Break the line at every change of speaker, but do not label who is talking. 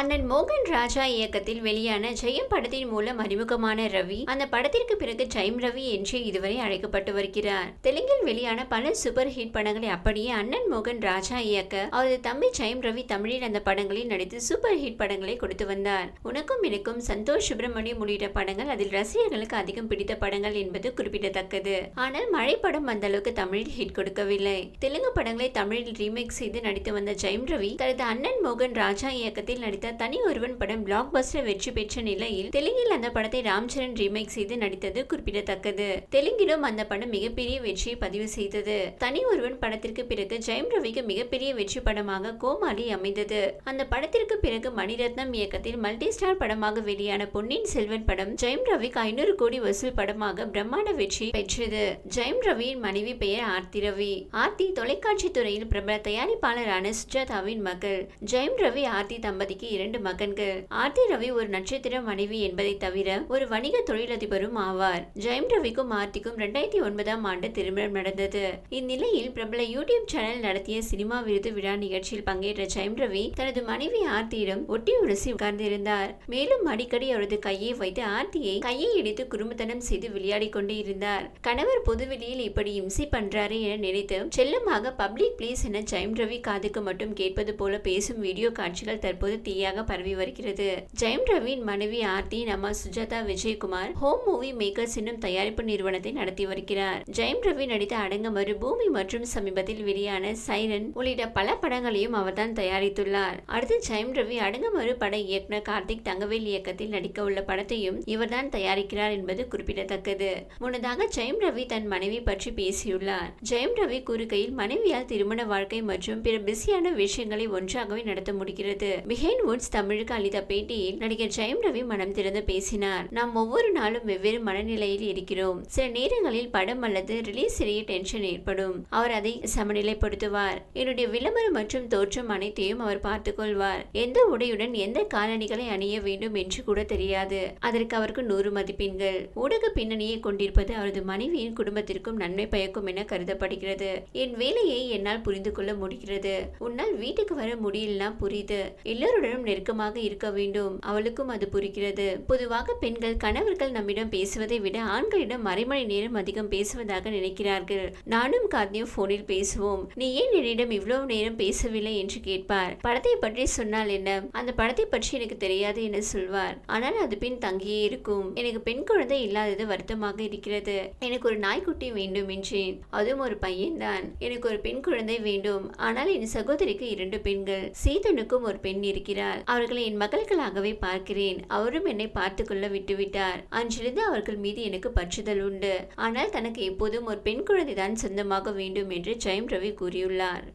அண்ணன் மோகன் ராஜா இயக்கத்தில் வெளியான ஜெயம் படத்தின் மூலம் அறிமுகமான ரவி அந்த படத்திற்கு பிறகு ஜெயம் ரவி என்று இதுவரை அழைக்கப்பட்டு வருகிறார். தெலுங்கில் வெளியான பல சூப்பர் ஹிட் படங்களை அப்படியே அண்ணன் மோகன் ராஜா இயக்க அவரது தம்பி ஜெயம் ரவி தமிழில் அந்த படங்களில் நடித்து சூப்பர் ஹிட் படங்களை கொடுத்து வந்தார். உனக்கும் எனக்கும் சந்தோஷ் சுப்பிரமணியம் உள்ளிட்ட படங்கள் அதில் ரசிகர்களுக்கு அதிகம் பிடித்த படங்கள் என்பது குறிப்பிடத்தக்கது. ஆனால் மழை படம் அந்த அளவுக்கு தமிழில் ஹிட் கொடுக்கவில்லை. தெலுங்கு படங்களை தமிழில் ரீமேக் செய்து நடித்து வந்த ஜெயம் ரவி தனது அண்ணன் மோகன் ராஜா இயக்கத்தில் நடித்த தனி ஒருவன் படம் பிளாக் பஸ்டர் வெற்றி பெற்ற நிலையில் தெலுங்கில் அந்த படத்தை ராம்சரண் ரீமேக் செய்து நடித்தது குறிப்பிடத்தக்கது. தெலுங்கிலும் அந்த படம் மிகப்பெரிய வெற்றியை பதிவு செய்தது. தனி ஒருவன் படத்திற்கு பிறகு ஜெயம் ரவிக்கு மிகப்பெரிய வெற்றி படமாக கோமாளி அமைந்தது. அந்த படத்திற்கு பிறகு மணிரத்னம் இயக்கத்தில் மல்டி ஸ்டார் படமாக வெளியான பொன்னியின் செல்வன் படம் ஜெயம் ரவிக்கு ஐநூறு கோடி வசூல் படமாக பிரம்மாண்ட வெற்றி பெற்றது. ஜெயம் ரவியின் மனைவி பெயர் ஆர்த்தி ரவி. ஆர்த்தி தொலைக்காட்சி துறையில் பிரபல தயாரிப்பாளரான சுஜாதாவின் மகள். ஜெயம் ரவி ஆர்த்தி தம்பதிக்கு இரண்டு மகன்கள். ஆர்த்தி ரவி ஒரு நட்சத்திர மனைவி என்பதை தவிர ஒரு வணிக தொழிலதிபரும் ஆவார். ஜெயம் ரவிக்கும் ஆர்த்திக்கும் இரண்டாயிரத்தி ஒன்பதாம் ஆண்டு திருமணம் நடந்தது. இந்நிலையில் பிரபல யூடியூப் சேனல் நடத்திய சினிமா விருது விழா நிகழ்ச்சியில் பங்கேற்ற ஜெயம் ரவி தனது மனைவி ஆர்த்தியிடம் ஒட்டி உரசி உட்கார்ந்திருந்தார். மேலும் அடிக்கடி அவரது கையை வைத்து ஆர்த்தியை கையை இடித்து குறும்புத்தனம் செய்து விளையாடி கொண்டு இருந்தார். கணவர் பொதுவெளியில் இப்படி இம்சை பண்றாரு என நினைத்து செல்லமாக பப்ளிக் ப்ளீஸ் என ஜெயம் ரவி காதுக்கு மட்டும் கேட்பது போல பேசும் வீடியோ காட்சிகள் தற்போது தீய தீயாக பரவி வருகிறது. ஜெயம் ரவியின் மனைவி ஆர்த்தி நம்ம Sujatha Vijayakumar Home Movie Makers என்னும் தயாரிப்பு நிறுவனத்தை நடத்தி வருகிறார். ஜெயம் ரவி நடித்த அடங்கமறு பூமி மற்றும் சமீபத்தில் வெளியான சைரன் உள்ளிட்ட பல படங்களையும் அவர்தான் தயாரித்துள்ளார். அடுத்து ஜெயம் ரவி அடங்கமறு பட இயக்குனர் கார்த்திக் தங்கவேல் இயக்கத்தில் நடிக்க உள்ள படத்தையும் இவர்தான் தயாரிக்கிறார் என்பது குறிப்பிடத்தக்கது. முன்னதாக ஜெயம் ரவி தன் மனைவி பற்றி பேசியுள்ளார். ஜெயம் ரவி கூறுகையில் மனைவியால் திருமண வாழ்க்கை மற்றும் பிற பிஸியான விஷயங்களை ஒன்றாகவே நடத்த முடிகிறது. பிஹைண்ட் வுட்ஸ் தமிழுக்கு அளித்த பேட்டியில் நடிகர் ஜெயம் ரவி மனம் திறந்து பேசினார். நாம் ஒவ்வொரு நாளும் வெவ்வேறு மனநிலையில் இருக்கிறோம். சில நேரங்களில் படம் அல்லது ரிலீஸ் இடையே டென்ஷன் ஏற்படும். அவர் அதை சமநிலைப்படுத்துவார். என்னுடைய விளம்பரம் மற்றும் தோற்றம் அனைத்தையும் அவர் பார்த்துக் கொள்வார். எந்த உடையுடன் எந்த காலணிகளை அணிய வேண்டும் என்று கூட தெரியாது. அதற்கு அவருக்கு நூறு மதிப்பெண்கள். ஊடக பின்னணியை கொண்டிருப்பது அவரது மனைவியின் குடும்பத்திற்கும் நன்மை பயக்கும் என கருதப்படுகிறது. என் வேலையை என்னால் புரிந்து கொள்ள முடிகிறது. உன்னால் வீட்டுக்கு வர முடியலனா புரியுது எல்லோருடனும் நெருக்கமாக இருக்க வேண்டும். அவளுக்கும் அது புரிகிறது. பொதுவாக பெண்கள் கணவர்கள் நம்மிடம் பேசுவதை விட ஆண்களிடம் மறைமணி நேரம் அதிகம் பேசுவதாக நினைக்கிறார்கள். நானும் கார்த்தியும் போனில் பேசுவோம். நீ ஏன் என்னிடம் இவ்வளவு நேரம் பேசவில்லை? என்று கேட்பார். படத்தை பற்றி சொன்னால் என்ன? அந்த படத்தை பற்றி எனக்கு தெரியாது என சொல்வார். ஆனால் அது பின் தங்கியே இருக்கும். எனக்கு பெண் குழந்தை இல்லாதது வருத்தமாக இருக்கிறது. எனக்கு ஒரு நாய்க்குட்டி வேண்டும் என்றேன். அதுவும் ஒரு பையன்தான். எனக்கு ஒரு பெண் குழந்தை வேண்டும். ஆனால் என் சகோதரிக்கு இரண்டு பெண்கள். சீதனுக்கும் ஒரு பெண் இருக்கிறார். அவர்களை என் மகள்களாகவே பார்க்கிறேன். அவரும் என்னை பார்த்து கொள்ள விட்டுவிட்டார். அன்றிலிருந்து அவர்கள் மீது எனக்கு பற்றுதல் உண்டு. ஆனால் தனக்கு எப்போதும் ஒரு பெண் குழந்தை தான் சொந்தமாக வேண்டும் என்று ஜெயம் ரவி கூறியுள்ளார்.